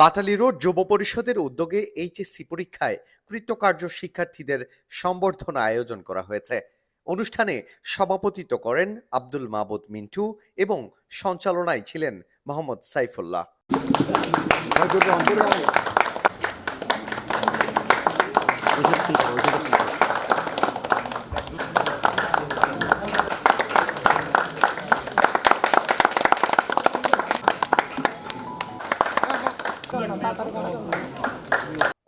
বাটালি road যুব পরিষদের উদ্যোগে এইচএসসি পরীক্ষায় কৃতকার্য শিক্ষার্থীদের সম্বর্ধনা আয়োজন করা হয়েছে। অনুষ্ঠানে সভাপতিত্ব করেন আব্দুল মাহবুদ মিন্টু এবং সঞ্চালনায় ছিলেন মোহাম্মদ সাইফুল্লাহ।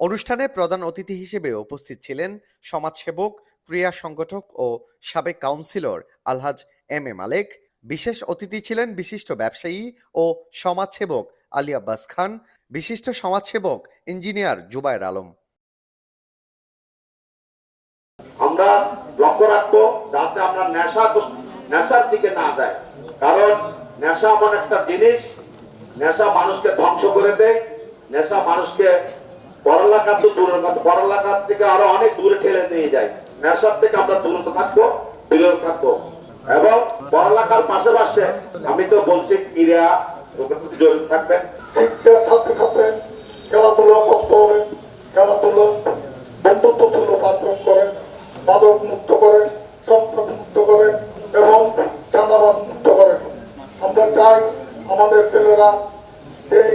অনুষ্ঠানে প্রধান অতিথি হিসেবে উপস্থিত ছিলেন সমাজসেবক ক্রিয়া সংগঠক ও সাবেক কাউন্সিলর আলহাজ এম এ মালেক। বিশেষ অতিথি ছিলেন বিশিষ্ট ব্যবসায়ী ও সমাজসেবক আলী আব্বাস খান, বিশিষ্ট সমাজসেবক ইঞ্জিনিয়ার জুবায়ের আলম। আমরা লক্ষ্য রাখব যাতে আমরা নেশা নেশার দিকে না যায় কারণ নেশা এমন একটা জিনিস, নেশা মানুষকে ধ্বংস করে দেয়। নেশা মানুষকে পড়ালেখার তো দূরের কথা পড়ালেখার থেকে আরও অনেক দূরে ঠেলে নিয়ে যায়। নেশার থেকে আমরা দূরত থাকব বিরত থাকব। এবং পড়ালেখার পাশাপাশি আমি তো বলছি, ক্রীড়া আমরা চাই আমাদের ছেলেরা এই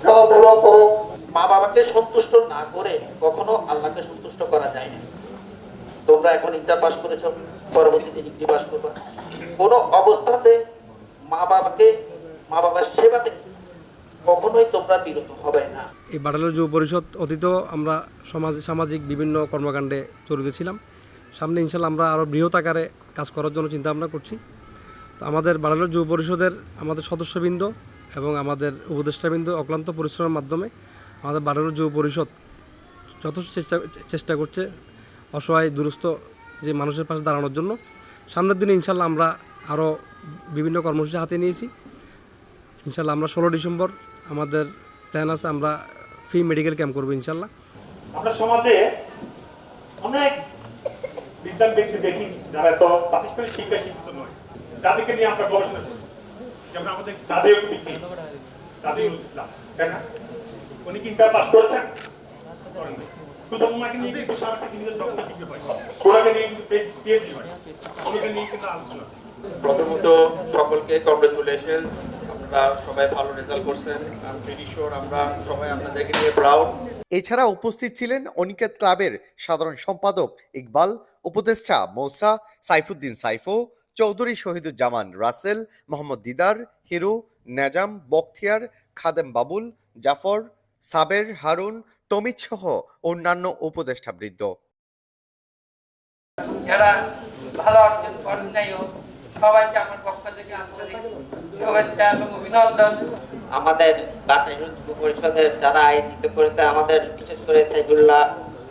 খেলাধুলা করো মা বাবাকে সন্তুষ্ট না করে কখনো আল্লাহকে সন্তুষ্ট করা যায় না তোমরা এখন ইন্টার পাস করেছ, পরবর্তীতে ডিগ্রি পাস করবা। কোনো অবস্থাতে মা বাবাকে মা বাবার সেবাতে কখনোই তোমরা বিরত হবে না। এই বাটালের যুব পরিষদ অতীত আমরা সমাজ, সামাজিক বিভিন্ন কর্মকাণ্ডে জড়িত ছিলাম। সামনে ইনশাল্লাহ আমরা আরও বৃহৎ আকারে কাজ করার জন্য চিন্তা ভাবনা করছি। তো আমাদের বাটালের যুব পরিষদের আমাদের সদস্যবৃন্দ এবং আমাদের উপদেষ্টাবৃন্দ অক্লান্ত পরিশ্রমের মাধ্যমে আমাদের বাটালের যুব পরিষদ যথেষ্ট চেষ্টা চেষ্টা করছে অসহায়, দুরস্থ যে মানুষের পাশে দাঁড়ানোর জন্য। সামনের দিনে ইনশাল্লাহ আমরা আরও বিভিন্ন কর্মসূচি হাতে নিয়েছি। ইনশাল্লাহ আমরা ষোলো ডিসেম্বর আমাদের প্ল্যান আছে, আমরা ফ্রি মেডিকেল ক্যাম্প করব ইনশাল্লাহ। আমরা সমাজে অনেক বিদ্যান ব্যক্তি দেখি যারা এত প্রাতিষ্ঠানিক শিক্ষা শিক্ষিত নয়। যাদেরকে নিয়ে আমরা গবেষণা করি। যেমন আমাদের ইসলাম তাই না? উনি কি ইন্টার পাস করেছেন? করেন শুধু ওনাকে নিয়ে কিন্তু সারা পৃথিবীতে ডক্টর ডিগ্রি হয়। ওনাকে নিয়ে কিন্তু পিএইচডি হয়। ওনাকে নিয়ে কিন্তু আলোচনা প্রথমত সকলকে কংগ্রেচুলেশন আপনারা সবাই ভালো রেজাল্ট করছেন। শিওর আমরা সবাই আপনাদেরকে নিয়ে প্রাউড এছাড়া উপস্থিত ছিলেন অনিকেত ক্লাবের সাধারণ সম্পাদক ইকবাল উপদেষ্টা মৌসা সাইফুদ্দিন সাইফো চৌধুরী শহীদুজ্জামান রাসেল মোহাম্মদ দিদার হিরু নেজাম বখতিয়ার খাদেম বাবুল জাফর সাবের হারুন তমিত সহ অন্যান্য উপদেষ্টা বৃদ্ধ যারা ভালো অর্জন করেন নাইও সবাইকে আমার পক্ষ থেকে আন্তরিক শুভেচ্ছা এবং অভিনন্দন। আমাদের যুব পরিষদের যারা আয়োজিত করেছে আমাদের বিশেষ করে সাইফুল্লাহ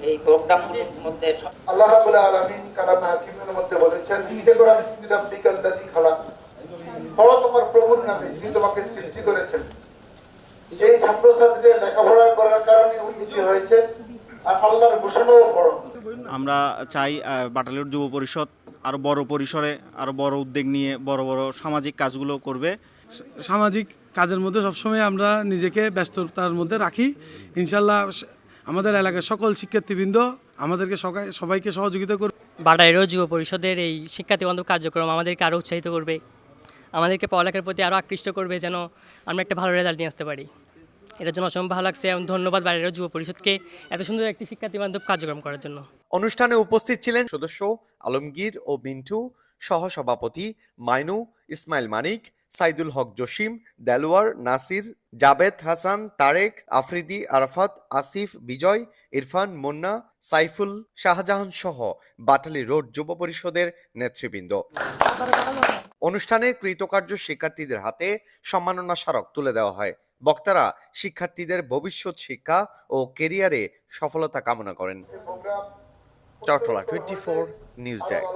এই প্রোগ্রাম মধ্যে আল্লাহ রাব্বুল আলামিন কালাম হাকিমের মধ্যে বলেছেন বিসমি রাব্বিকাল লাযী খালাক পড়ো তোমার প্রভুর নামে যিনি তোমাকে সৃষ্টি করেছেন। এই ছাত্রছাত্রীদের লেখাপড়া করার কারণে উন্নতি হয়েছে আর আল্লাহর ঘোষণাও বড়। আমরা চাই বাটালির যুব পরিষদ আরও বড় পরিসরে আরও বড় উদ্যোগ নিয়ে বড় বড় সামাজিক কাজগুলো করবে। সামাজিক কাজের মধ্যে সবসময় আমরা নিজেকে ব্যস্ততার মধ্যে রাখি। ইনশাল্লাহ আমাদের এলাকার সকল শিক্ষার্থীবৃন্দ আমাদেরকে সবাই সবাইকে সহযোগিতা করবে বাটাইরও যুব পরিষদের এই শিক্ষার্থী বান্ধব কার্যক্রম আমাদেরকে আরও উৎসাহিত করবে। আমাদেরকে পড়ালেখার প্রতি আরও আকৃষ্ট করবে যেন আমরা একটা ভালো রেজাল্ট নিয়ে আসতে পারি। এটার জন্য অসম্ভব ভালো লাগছে এবং ধন্যবাদ বাড়ির যুব পরিষদকে এত সুন্দর একটি শিক্ষার্থী বান্ধব কার্যক্রম করার জন্য। অনুষ্ঠানে উপস্থিত ছিলেন সদস্য আলমগীর ও মিন্টু সহসভাপতি মাইনু ইসমাইল মানিক সাইদুল হক জসিম দেলোয়ার নাসির জাবেদ হাসান তারেক আফ্রিদি আরাফাত আসিফ বিজয় ইরফান মুন্না সাইফুল শাহজাহান সহ বাটালি রোড যুব পরিষদের নেতৃবৃন্দ। অনুষ্ঠানে কৃতকার্য শিক্ষার্থীদের হাতে সম্মাননা স্মারক তুলে দেওয়া হয়। বক্তারা শিক্ষার্থীদের ভবিষ্যৎ শিক্ষা ও কেরিয়ারে সফলতা কামনা করেন। Chattala twenty four news desk